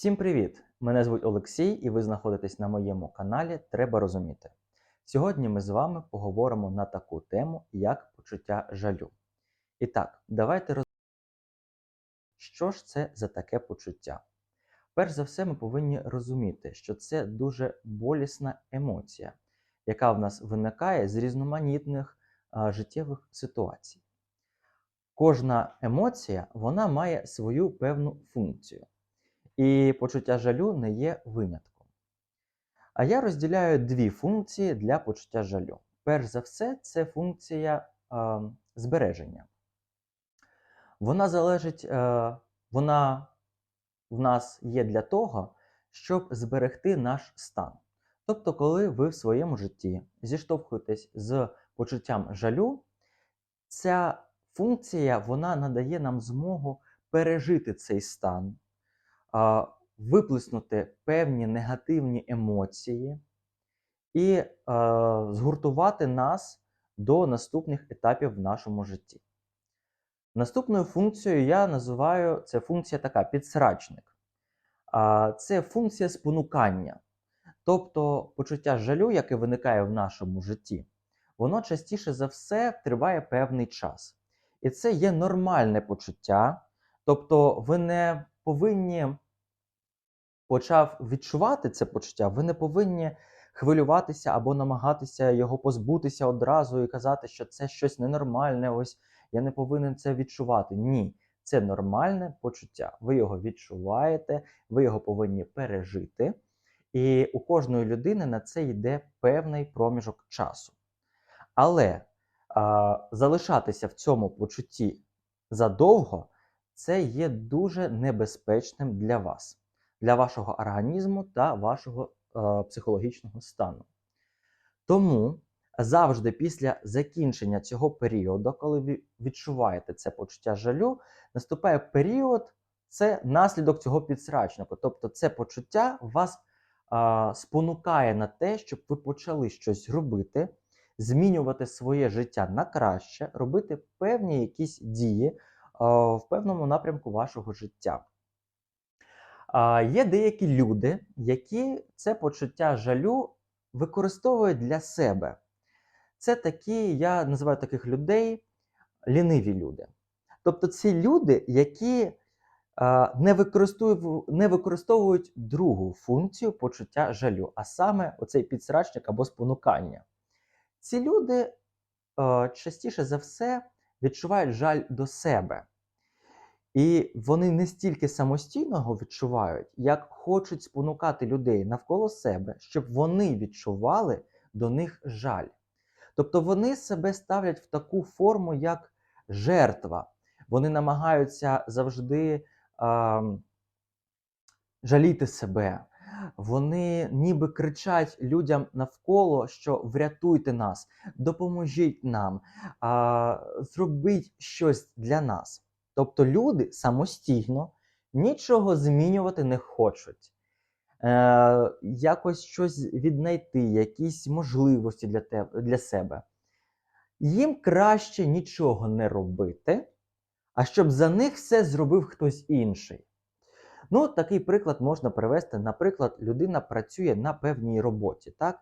Всім привіт! Мене звуть Олексій, і ви знаходитесь на моєму каналі Треба розуміти. Сьогодні ми з вами поговоримо на таку тему, як почуття жалю. І так, давайте роз... Що ж це за таке почуття? Перш за все, ми повинні розуміти, що це дуже болісна емоція, яка в нас виникає з різноманітних а, життєвих ситуацій. Кожна емоція вона має свою певну функцію. І почуття жалю не є винятком. А я розділяю дві функції для почуття жалю. Перш за все, це функція е, збереження. Вона залежить, е, вона в нас є для того, щоб зберегти наш стан. Тобто, коли ви в своєму житті зіштовхуєтесь з почуттям жалю, ця функція вона надає нам змогу пережити цей стан виплеснути певні негативні емоції і а, згуртувати нас до наступних етапів в нашому житті. Наступною функцією я називаю це функція така підсрачник. Це функція спонукання. Тобто почуття жалю, яке виникає в нашому житті, воно частіше за все триває певний час. І це є нормальне почуття. Тобто, ви не повинні почав відчувати це почуття, ви не повинні хвилюватися або намагатися його позбутися одразу і казати, що це щось ненормальне, ось я не повинен це відчувати. Ні, це нормальне почуття. Ви його відчуваєте, ви його повинні пережити. І у кожної людини на це йде певний проміжок часу. Але а, залишатися в цьому почутті задовго це є дуже небезпечним для вас, для вашого організму та вашого е, психологічного стану. Тому завжди після закінчення цього періоду, коли ви відчуваєте це почуття жалю, наступає період, це наслідок цього підсрачника. Тобто, це почуття вас е, спонукає на те, щоб ви почали щось робити, змінювати своє життя на краще, робити певні якісь дії в певному напрямку вашого життя. Є деякі люди, які це почуття жалю використовують для себе. Це такі, я називаю таких людей ліниві люди. Тобто це люди, які не використовують, не використовують другу функцію почуття жалю, а саме оцей підсрачник або спонукання. Ці люди частіше за все відчувають жаль до себе. І вони не стільки самостійно його відчувають, як хочуть спонукати людей навколо себе, щоб вони відчували до них жаль. Тобто вони себе ставлять в таку форму, як жертва. Вони намагаються завжди а, жаліти себе. Вони ніби кричать людям навколо, що врятуйте нас, допоможіть нам, а, зробіть щось для нас. Тобто люди самостійно нічого змінювати не хочуть. Е, Якось щось віднайти, якісь можливості для, тебе, для себе. Їм краще нічого не робити, а щоб за них все зробив хтось інший. Ну, такий приклад можна привести. Наприклад, людина працює на певній роботі. так?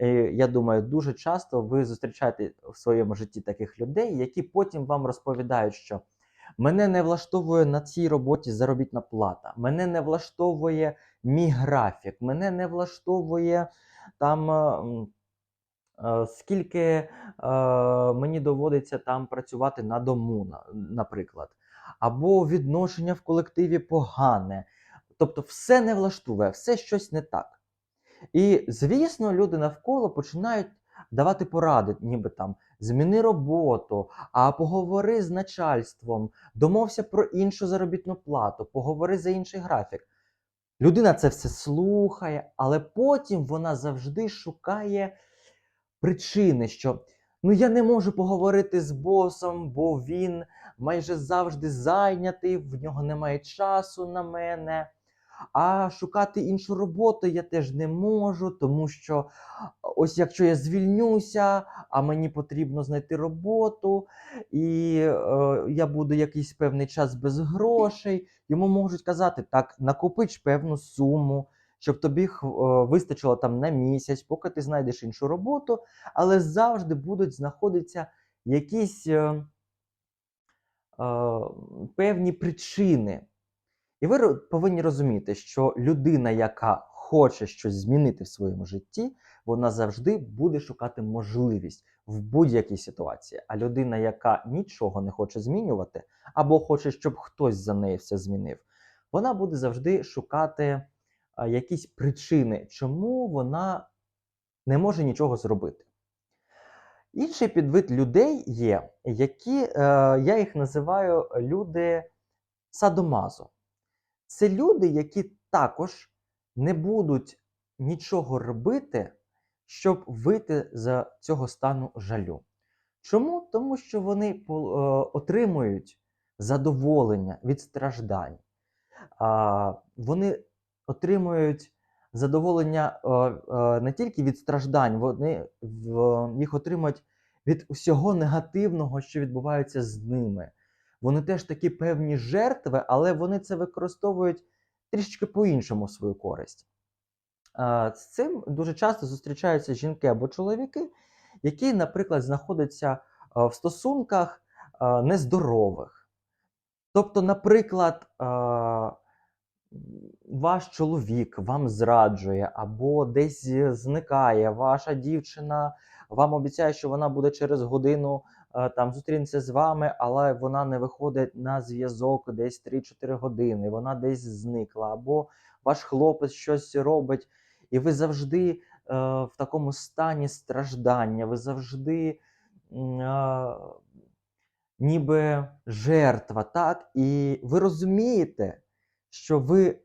Е, я думаю, дуже часто ви зустрічаєте в своєму житті таких людей, які потім вам розповідають, що Мене не влаштовує на цій роботі заробітна плата. Мене не влаштовує мій графік, мене не влаштовує там. Е, е, скільки е, мені доводиться там працювати на дому, наприклад, або відношення в колективі погане. Тобто, все не влаштовує, все щось не так. І, звісно, люди навколо починають давати поради, ніби там зміни роботу, а поговори з начальством, домовся про іншу заробітну плату, поговори за інший графік. Людина це все слухає, але потім вона завжди шукає причини, що ну я не можу поговорити з босом, бо він майже завжди зайнятий, в нього немає часу на мене. А шукати іншу роботу я теж не можу, тому що ось якщо я звільнюся, а мені потрібно знайти роботу, і е, я буду якийсь певний час без грошей. Йому можуть казати, так, накопич певну суму, щоб тобі е, вистачило там на місяць, поки ти знайдеш іншу роботу, але завжди будуть знаходитися якісь е, е, певні причини. І ви повинні розуміти, що людина, яка хоче щось змінити в своєму житті, вона завжди буде шукати можливість в будь-якій ситуації. А людина, яка нічого не хоче змінювати, або хоче, щоб хтось за неї все змінив, вона буде завжди шукати якісь причини, чому вона не може нічого зробити. Інший підвид людей є, які е, я їх називаю люди садомазо. Це люди, які також не будуть нічого робити, щоб вийти з цього стану жалю. Чому? Тому що вони е, отримують задоволення від страждань. Вони отримують задоволення е, е, не тільки від страждань, вони їх отримують від усього негативного, що відбувається з ними. Вони теж такі певні жертви, але вони це використовують трішечки по-іншому свою користь. З цим дуже часто зустрічаються жінки або чоловіки, які, наприклад, знаходяться е, в стосунках е, нездорових. Тобто, наприклад, е, ваш чоловік вам зраджує або десь зникає, ваша дівчина вам обіцяє, що вона буде через годину там зустрінеться з вами, але вона не виходить на зв'язок десь 3-4 години, вона десь зникла, або ваш хлопець щось робить, і ви завжди е, в такому стані страждання, ви завжди. е, ніби жертва, так? І ви розумієте, що ви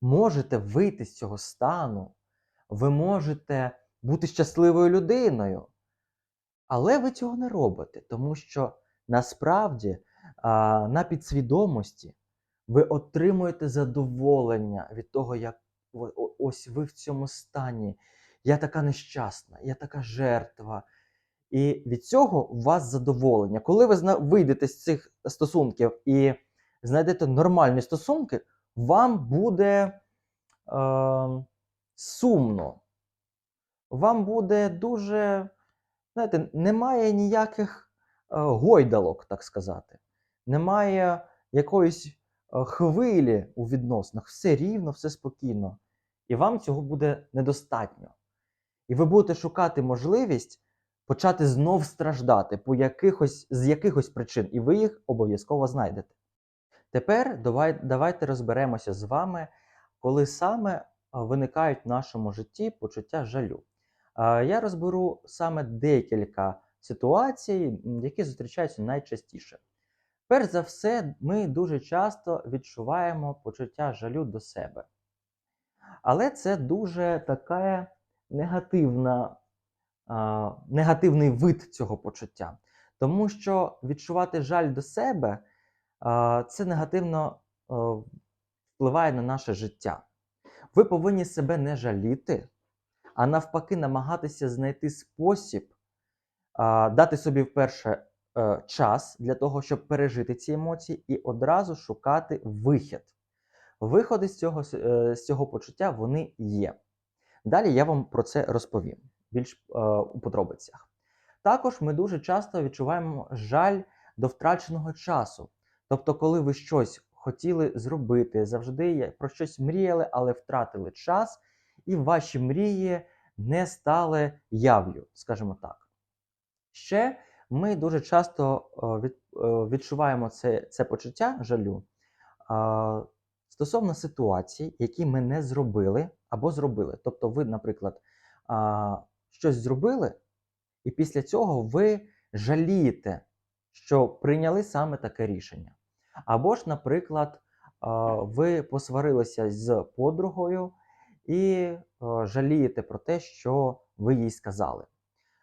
можете вийти з цього стану, ви можете бути щасливою людиною, але ви цього не робите, тому що насправді на підсвідомості ви отримуєте задоволення від того, як ось ви в цьому стані. Я така нещасна, я така жертва. І від цього у вас задоволення. Коли ви вийдете з цих стосунків і знайдете нормальні стосунки, вам буде е, сумно. Вам буде дуже, знаєте, немає ніяких е, гойдалок, так сказати. Немає якоїсь е, хвилі у відносинах. Все рівно, все спокійно. І вам цього буде недостатньо. І ви будете шукати можливість почати знов страждати по якихось, з якихось причин, і ви їх обов'язково знайдете. Тепер давай, давайте розберемося з вами, коли саме виникають в нашому житті почуття жалю. Я розберу саме декілька ситуацій, які зустрічаються найчастіше. Перш за все, ми дуже часто відчуваємо почуття жалю до себе. Але це дуже така негативна, негативний вид цього почуття. Тому що відчувати жаль до себе це негативно впливає на наше життя. Ви повинні себе не жаліти, а навпаки, намагатися знайти спосіб дати собі вперше е, час для того, щоб пережити ці емоції, і одразу шукати вихід. Виходи з цього, е, з цього почуття вони є. Далі я вам про це розповім більш е, у подробицях. Також ми дуже часто відчуваємо жаль до втраченого часу. Тобто, коли ви щось хотіли зробити, завжди про щось мріяли, але втратили час, і ваші мрії не стали явлю, скажімо так. Ще ми дуже часто від, відчуваємо це, це почуття жалю стосовно ситуацій, які ми не зробили або зробили. Тобто, ви, наприклад, щось зробили, і після цього ви жалієте, що прийняли саме таке рішення. Або ж, наприклад, ви посварилися з подругою і е, жалієте про те, що ви їй сказали.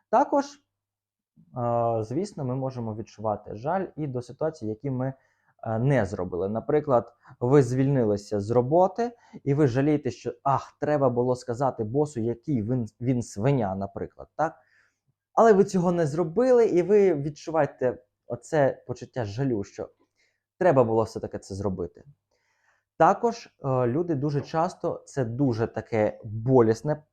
Також, е, звісно, ми можемо відчувати жаль і до ситуацій, які ми е, не зробили. Наприклад, ви звільнилися з роботи, і ви жалієте, що ах, треба було сказати босу, який він, він свиня, наприклад, так? Але ви цього не зробили, і ви відчуваєте оце почуття жалю, що треба було все-таки це зробити. Також е, люди дуже часто це дуже таке болісне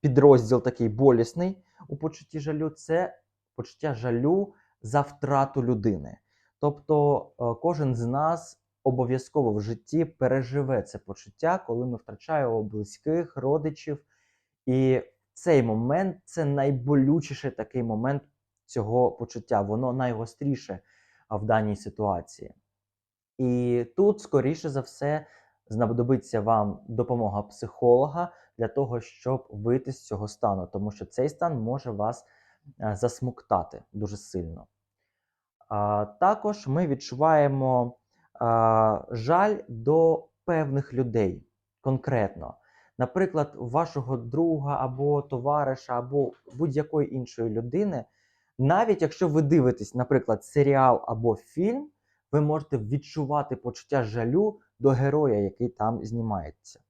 підрозділ такий болісний у почутті жалю це почуття жалю за втрату людини. Тобто е, кожен з нас обов'язково в житті переживе це почуття, коли ми втрачаємо близьких, родичів. І цей момент це найболючіший такий момент цього почуття. Воно найгостріше в даній ситуації. І тут, скоріше за все, знадобиться вам допомога психолога для того, щоб вийти з цього стану, тому що цей стан може вас е, засмуктати дуже сильно. Також ми відчуваємо а, жаль до певних людей конкретно. Наприклад, вашого друга або товариша, або будь-якої іншої людини, навіть якщо ви дивитесь, наприклад, серіал або фільм, ви можете відчувати почуття жалю до героя, який там знімається.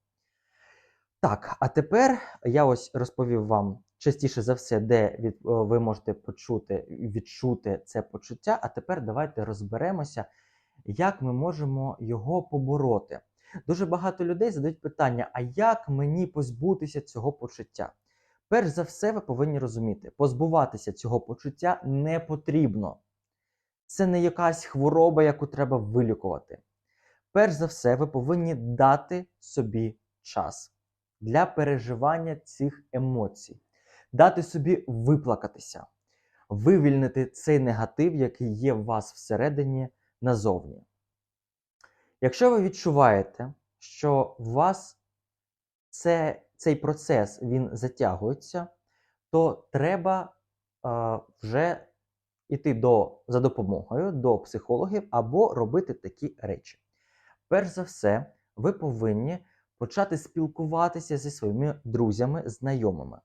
Так, а тепер я ось розповів вам частіше за все, де від, ви можете почути відчути це почуття. А тепер давайте розберемося, як ми можемо його побороти. Дуже багато людей задають питання: а як мені позбутися цього почуття? Перш за все, ви повинні розуміти, позбуватися цього почуття не потрібно. Це не якась хвороба, яку треба вилікувати. Перш за все, ви повинні дати собі час для переживання цих емоцій, дати собі виплакатися, вивільнити цей негатив, який є в вас всередині назовні. Якщо ви відчуваєте, що у вас це, цей процес він затягується, то треба е, вже йти до, за допомогою до психологів або робити такі речі. Перш за все, ви повинні почати спілкуватися зі своїми друзями, знайомими.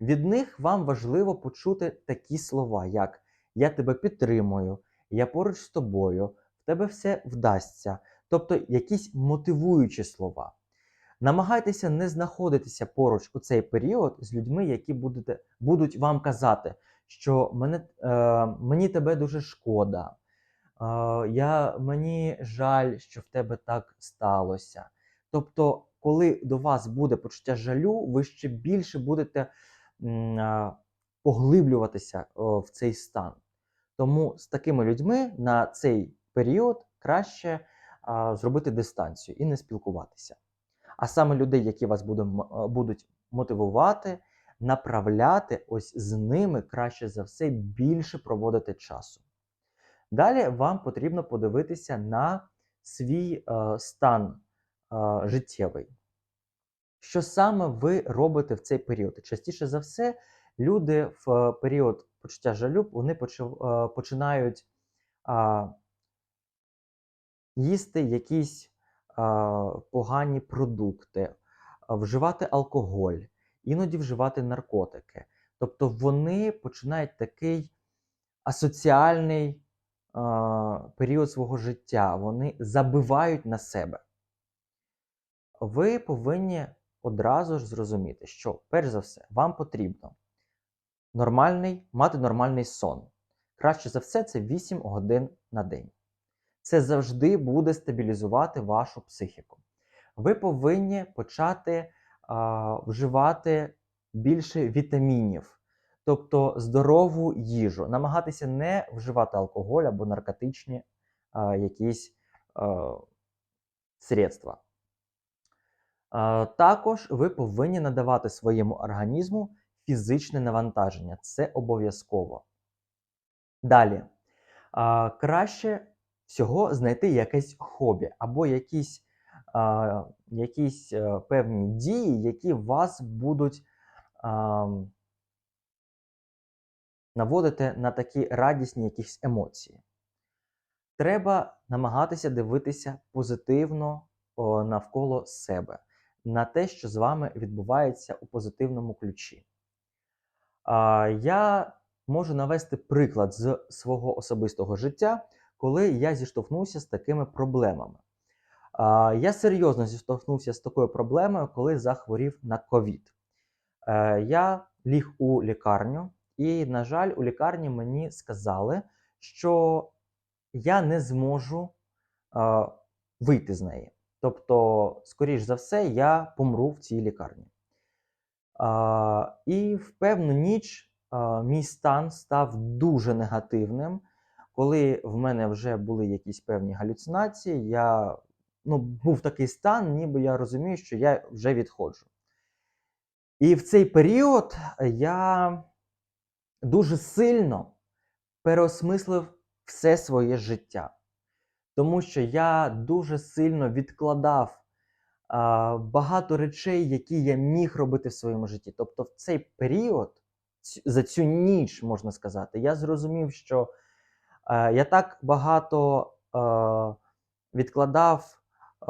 Від них вам важливо почути такі слова, як Я тебе підтримую, я поруч з тобою, в тебе все вдасться, тобто якісь мотивуючі слова. Намагайтеся не знаходитися поруч у цей період з людьми, які будете, будуть вам казати, що мене, е, мені тебе дуже шкода, е, я, мені жаль, що в тебе так сталося. Тобто, коли до вас буде почуття жалю, ви ще більше будете е, поглиблюватися о, в цей стан. Тому з такими людьми на цей період краще а, зробити дистанцію і не спілкуватися. А саме людей, які вас е, будуть мотивувати, направляти, ось з ними краще за все більше проводити часу. Далі вам потрібно подивитися на свій е, стан е, життєвий. Що саме ви робите в цей період? Частіше за все, люди в е, період почуття жалю вони е, починають їсти якісь погані продукти, вживати алкоголь, іноді вживати наркотики. Тобто вони починають такий асоціальний період свого життя, вони забивають на себе. Ви повинні одразу ж зрозуміти, що, перш за все, вам потрібно нормальний, мати нормальний сон. Краще за все, це 8 годин на день. Це завжди буде стабілізувати вашу психіку. Ви повинні почати а, вживати більше вітамінів, тобто здорову їжу, намагатися не вживати алкоголь або наркотичні а, якісь а, средства. А, Також ви повинні надавати своєму організму фізичне навантаження. Це обов'язково. Далі. А, Краще всього знайти якесь хобі або якісь, а, якісь е, певні дії, які вас будуть а, наводити на такі радісні якісь емоції. Треба намагатися дивитися позитивно о, навколо себе, на те, що з вами відбувається у позитивному ключі. А, Я можу навести приклад з свого особистого життя, коли я зіштовхнувся з такими проблемами. Я серйозно зіштовхнувся з такою проблемою, коли захворів на ковід. Е, Я ліг у лікарню, і, на жаль, у лікарні мені сказали, що я не зможу е, вийти з неї. Тобто, скоріш за все, я помру в цій лікарні. І в певну ніч мій стан став дуже негативним. Коли в мене вже були якісь певні галюцинації, я ну, був такий стан, ніби я розумію, що я вже відходжу. І в цей період я дуже сильно переосмислив все своє життя, тому що я дуже сильно відкладав багато речей, які я міг робити в своєму житті. Тобто, в цей період, за цю ніч, можна сказати, я зрозумів, що я так багато е, відкладав е,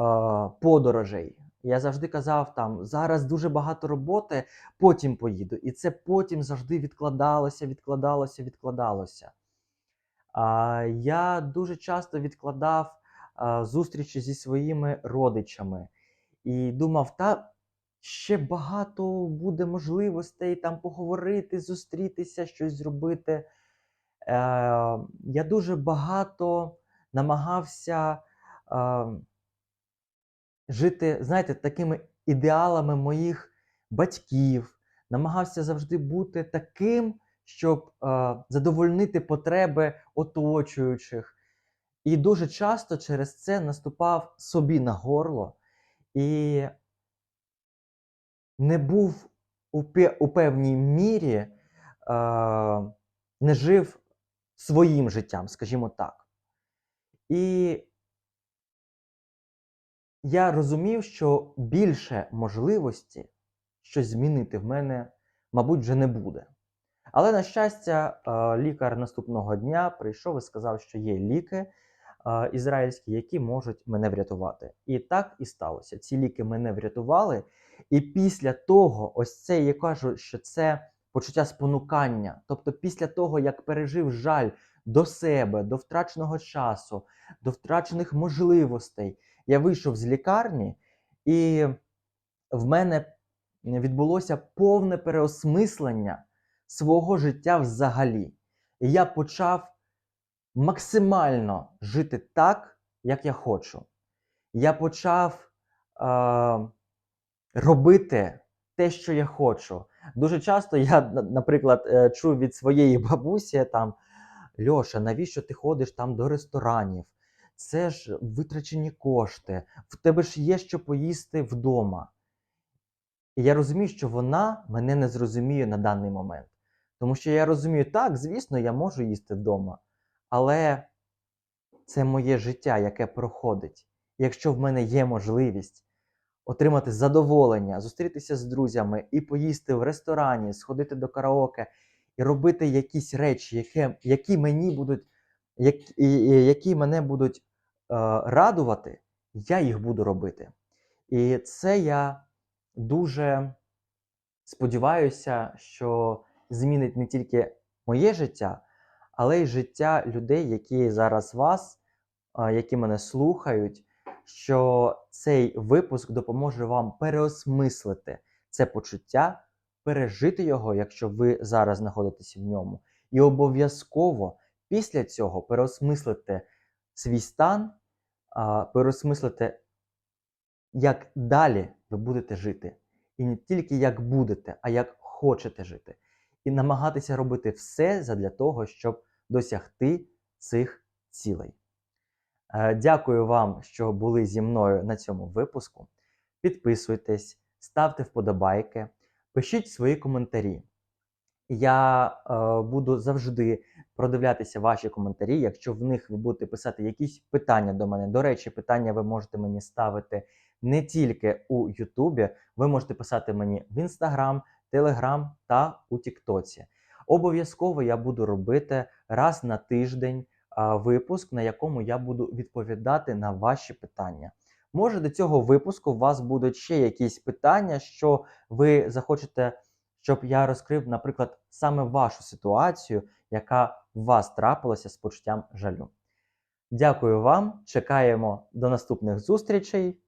подорожей. Я завжди казав там, зараз дуже багато роботи, потім поїду. І це потім завжди відкладалося, відкладалося, відкладалося. Я дуже часто відкладав зустрічі зі своїми родичами і думав, та ще багато буде можливостей там поговорити, зустрітися, щось зробити. Е, я дуже багато намагався е, жити, знаєте, такими ідеалами моїх батьків, намагався завжди бути таким, щоб е, задовольнити потреби оточуючих. І дуже часто через це наступав собі на горло і не був у, певній мірі, е, не жив своїм життям, скажімо так. І я розумів, що більше можливості щось змінити в мене, мабуть, вже не буде. Але, на щастя, е, лікар наступного дня прийшов і сказав, що є ліки е, ізраїльські, які можуть мене врятувати. І так і сталося. Ці ліки мене врятували. І після того, ось це я кажу, що це почуття спонукання. Тобто, після того, як пережив жаль до себе, до втраченого часу, до втрачених можливостей, я вийшов з лікарні, і в мене відбулося повне переосмислення свого життя взагалі. І я почав максимально жити так, як я хочу. Я почав е, робити те, що я хочу. Дуже часто я, наприклад, е, чув від своєї бабусі там: Льоша, навіщо ти ходиш там до ресторанів? Це ж витрачені кошти, в тебе ж є що поїсти вдома. І я розумію, що вона мене не зрозуміє на даний момент. Тому що я розумію, так, звісно, я можу їсти вдома, але це моє життя, яке проходить. Якщо в мене є можливість отримати задоволення, зустрітися з друзями і поїсти в ресторані, сходити до караоке і робити якісь речі, які, які мені будуть, які, які мене будуть е, радувати, я їх буду робити. І це я дуже сподіваюся, що змінить не тільки моє життя, але й життя людей, які зараз вас, які мене слухають, що цей випуск допоможе вам переосмислити це почуття, пережити його, якщо ви зараз знаходитесь в ньому, і обов'язково після цього переосмислити свій стан, переосмислити, як далі ви будете жити. І не тільки як будете, а як хочете жити. І намагатися робити все задля того, щоб досягти цих цілей. Е, Дякую вам, що були зі мною на цьому випуску. Підписуйтесь, ставте вподобайки, пишіть свої коментарі. Я е, буду завжди продивлятися ваші коментарі. Якщо в них ви будете писати якісь питання до мене. До речі, питання ви можете мені ставити не тільки у Ютубі, ви можете писати мені в Інстаграм, Телеграм та у Тіктоці. Обов'язково я буду робити раз на тиждень випуск, на якому я буду відповідати на ваші питання. Може, до цього випуску у вас будуть ще якісь питання, що ви захочете, щоб я розкрив, наприклад, саме вашу ситуацію, яка у вас трапилася з почуттям жалю. Дякую вам, чекаємо до наступних зустрічей.